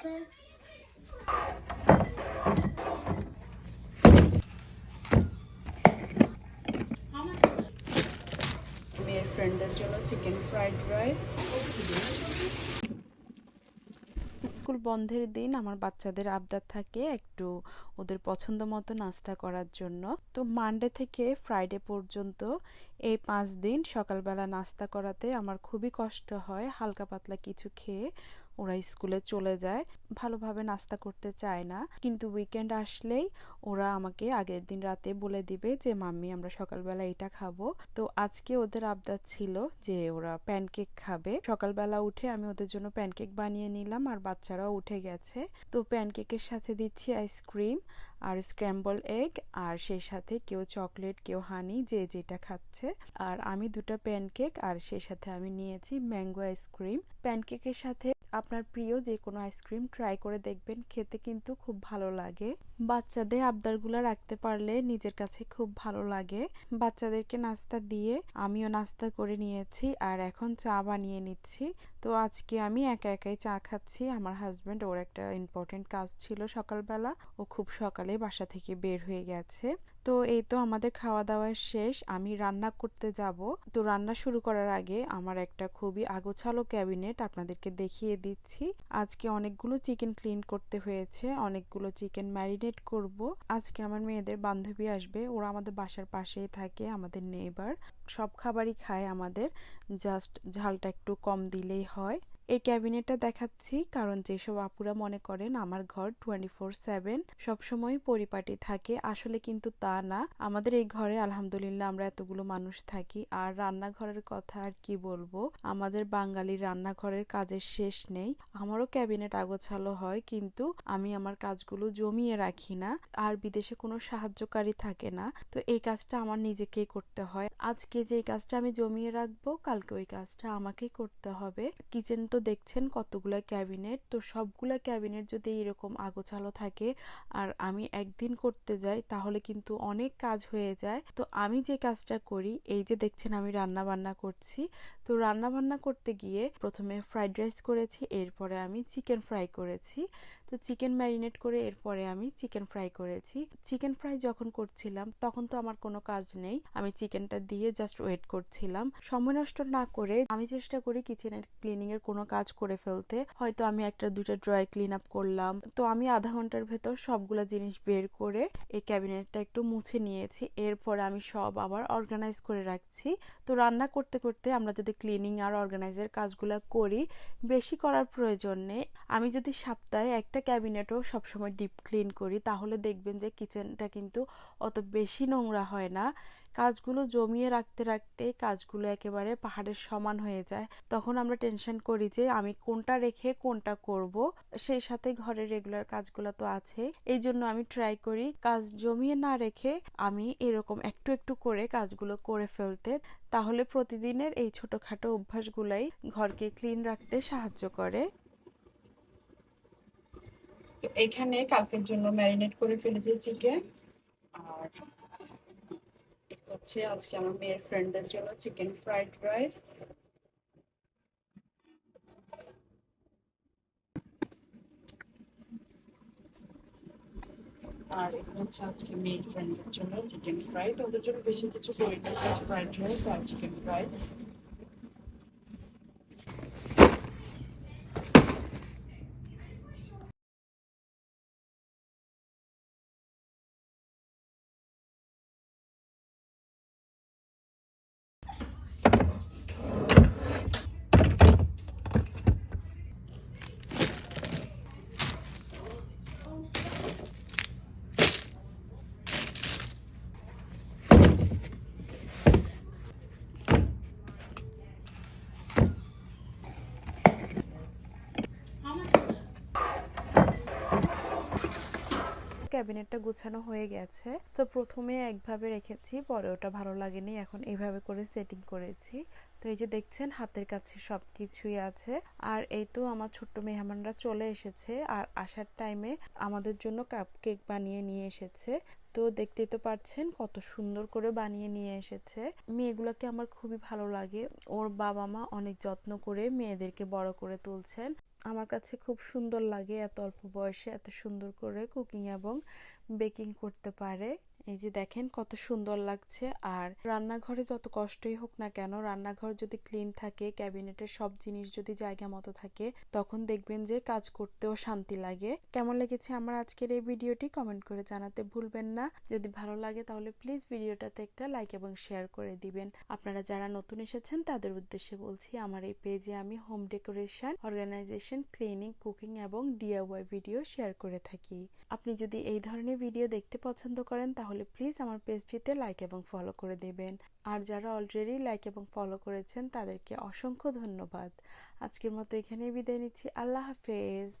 মেয়ের ফ্রেন্ডদের জন্য চিকেন ফ্রাইড রাইস স্কুল বন্ধের দিন আমার বাচ্চাদের আবদার থাকে একটু ওদের পছন্দ মতো নাস্তা করার জন্য তো মানডে থেকে ফ্রাইডে পর্যন্ত এই পাঁচ দিন সকালবেলা নাস্তা করাতে আমার খুবই কষ্ট হয় হালকা পাতলা কিছু খেয়ে ওরা স্কুলে চলে যায় ভালোভাবে নাস্তা করতে চায় না। কিন্তু উইকেন্ড আসলেই ওরা আমাকে আগের দিন রাতে বলে দিবে যে, মাম্মি, আমরা সকালবেলা এটা খাব। তো আজকে ওদের আবদার ছিল যে, ওরা প্যানকেক খাবে। সকালবেলা উঠে আমি ওদের জন্য প্যানকেক বানিয়ে নিলাম আর বাচ্চারাও উঠে গেছে। তো প্যানকেকের সাথে দিচ্ছি আইসক্রিম আর স্ক্র্যাম্বল এগ আর সেই সাথে কেউ চকলেট কেউ হানি যে যেটা খাচ্ছে। আর আমি দুটো প্যানকেক আর সেই সাথে আমি নিয়েছি ম্যাঙ্গো আইসক্রিম প্যানকেকের সাথে আপনার প্রিয় যে কোনো আইসক্রিম ট্রাই করে দেখবেন, খেতে কিন্তু খুব ভালো লাগে। বাচ্চাদের আবদারগুলো রাখতে পারলে নিজের কাছে খুব ভালো লাগে। বাচ্চাদেরকে নাস্তা দিয়ে আমিও নাস্তা করে নিয়েছি আর এখন চা বানিয়ে নিচ্ছি। তো আজকে আমি একা একাই চা খাচ্ছি। আমার হাজব্যান্ড ওর একটা ইম্পর্টেন্ট কাজ ছিল সকালবেলা। ও খুব সকালে বাসা থেকে বের হয়ে গেছে। তো এই তো আমাদের খাওয়া দাওয়া শেষ। আমি রান্না করতে যাব। তো রান্না শুরু করার আগে আমার একটা খুবই আগোছালো ক্যাবিনেট আপনাদেরকে দেখিয়ে দিচ্ছি। আজকে অনেকগুলো চিকেন ক্লিন করতে হয়েছে। অনেকগুলো চিকেন ম্যারিনেট করব। আজকে আমার মেয়েদের বান্ধবী আসবে। ওরা আমাদের বাসার পাশেই থাকে, আমাদের নেইবার সব খাবারই খায় আমাদের জাস্ট ঝালটা একটু কম দিলেই হয়। এই ক্যাবিনেটটা দেখাচ্ছি, কারণ যেসব আপুরা মনে করেন আমার ঘর টোয়েন্টি ফোর সেভেন সবসময় পরিপাটি থাকে, আসলে কিন্তু তা না। আমাদের এই ঘরে আলহামদুলিল্লাহ আমরা এতগুলো মানুষ থাকি, আর রান্নাঘরের কথা আর কি বলব? আমাদের বাঙালি রান্নাঘরের কাজের শেষ নেই। আমারও ক্যাবিনেট আগোছালো হয়, কিন্তু আমি আমার কাজগুলো জমিয়ে রাখি না, আর বিদেশে কোনো সাহায্যকারী থাকে না। তো এই কাজটা আমার নিজেকেই করতে হয়। আজকে যে কাজটা আমি জমিয়ে রাখব, কালকে ওই কাজটা আমাকেই করতে হবে। কিচেন তো দেখছেন কতগুলো ক্যাবিনেট, তো সবগুলো ক্যাবিনেট যদি এরকম আগোছালো থাকে আর আমি একদিন করতে যাই, তাহলে কিন্তু অনেক কাজ হয়ে যায়। তো আমি যে কাজটা করি, এই যে দেখছেন আমি রান্না বান্না করছি। তো রান্না বান্না করতে গিয়ে প্রথমে ফ্রাইড রাইস করেছি, এরপরে আমি চিকেন ফ্রাই করেছি। তো চিকেন ম্যারিনেট করে এরপরে আমি চিকেন ফ্রাই করেছি। চিকেন ফ্রাই যখন করছিলাম, তখন তো আমার কোনো কাজ নেই। আমি চিকেনটা দিয়ে জাস্ট ওয়েট করছিলাম। সময় নষ্ট না করে আমি চেষ্টা করি কিচেনের ক্লিনিং এর কোনো কাজ করে ফেলতে। হয়তো আমি একটা দুটো ড্রয়ার ক্লিন আপ করলাম। তো আমি আধা ঘণ্টার ভেতর সবগুলো জিনিস বের করে এই ক্যাবিনেটটা একটু মুছে নিয়েছি। এরপরে আমি সব আবার অর্গানাইজ করে রাখছি। তো রান্না করতে করতে আমরা যদি ক্লিনিং আর অর্গানাইজের কাজগুলো করি, বেশি করার প্রয়োজন নেই। আমি যদি সপ্তাহে একটা ক্যাবিনেটও সবসময় ডিপ ক্লিন করি, তাহলে দেখবেন যে কিচেনটা কিন্তু অত বেশি নোংরা হয় না। কাজগুলো জমিয়ে রাখতে রাখতে কাজগুলো একেবারে পাহাড়ের সমান হয়ে যায়। তখন আমরা টেনশন করি যে আমি কোনটা রেখে কোনটা করব। সেই সাথে ঘরের রেগুলার কাজগুলো তো আছে। এই জন্য আমি ট্রাই করি কাজ জমিয়ে না রেখে আমি এরকম একটু একটু করে কাজগুলো করে ফেলতে। তাহলে প্রতিদিনের এই ছোটোখাটো অভ্যাসগুলাই ঘরকে ক্লিন রাখতে সাহায্য করে। এখানে কালকের জন্য ম্যারিনেট করে ফেলেছি চিকেন আর হচ্ছে আজকে আমার মেয়ের ফ্রেন্ডদের জন্য চিকেন ফ্রাইড রাইস আর হচ্ছে আজকে মেয়ের ফ্রেন্ডদের জন্য চিকেন ফ্রাই তো ওদের জন্য বেশি কিছু করিনি ফ্রাইড রাইস আর চিকেন ফ্রাই ক্যাবিনেটটা গুছানো হয়ে গেছে। তো প্রথমে একভাবে রেখেছি, পরে ওটা ভালো লাগেনি, এখন এইভাবে করে সেটিং করেছি। তো এই যে দেখছেন, হাতের কাছে সব কিছুই আছে। আর এই তো আমার ছোট্ট মেহমানরা চলে এসেছে, আর আসার টাইমে আমাদের জন্য কাপ কেক বানিয়ে নিয়ে এসেছে। তো দেখতেই তো পারছেন, কত সুন্দর করে বানিয়ে নিয়ে এসেছে। মেয়েগুলোকে আমার খুবই ভালো লাগে। ওর বাবা মা অনেক যত্ন করে মেয়েদেরকে বড় করে তুলছেন। আমার কাছে খুব সুন্দর লাগে এত অল্প বয়সে এত সুন্দর করে কুকিং এবং বেকিং করতে পারে। এই যে দেখেন কত সুন্দর লাগছে। আর রান্নাঘরে যত কষ্টই হোক না কেন, রান্নাঘর যদি ক্লিন থাকে ক্যাবিনেটের সব জিনিস যদি জায়গা মতো থাকে, তখন দেখবেন যে কাজ করতেও শান্তি লাগে। কেমন লেগেছে আমার আজকের এই ভিডিওটি কমেন্ট করে জানাতে ভুলবেন না। যদি ভালো লাগে তাহলে প্লিজ ভিডিওটাতে একটা লাইক এবং শেয়ার করে দিবেন। আপনারা যারা নতুন এসেছেন তাদের উদ্দেশ্যে বলছি, আমার এই পেজে আমি home decoration organisation cleaning cooking এবং ডিআইওয়াই ভিডিও শেয়ার করে থাকি। আপনি যদি এই ধরনের ভিডিও দেখতে পছন্দ করেন, তাহলে প্লিজ আমার পেজটিতে লাইক এবং ফলো করে দেবেন। আর যারা অলরেডি লাইক এবং ফলো করেছেন, তাদেরকে অসংখ্য ধন্যবাদ। আজকের মতো এখানেই বিদায় নিচ্ছি। আল্লাহ হাফেজ।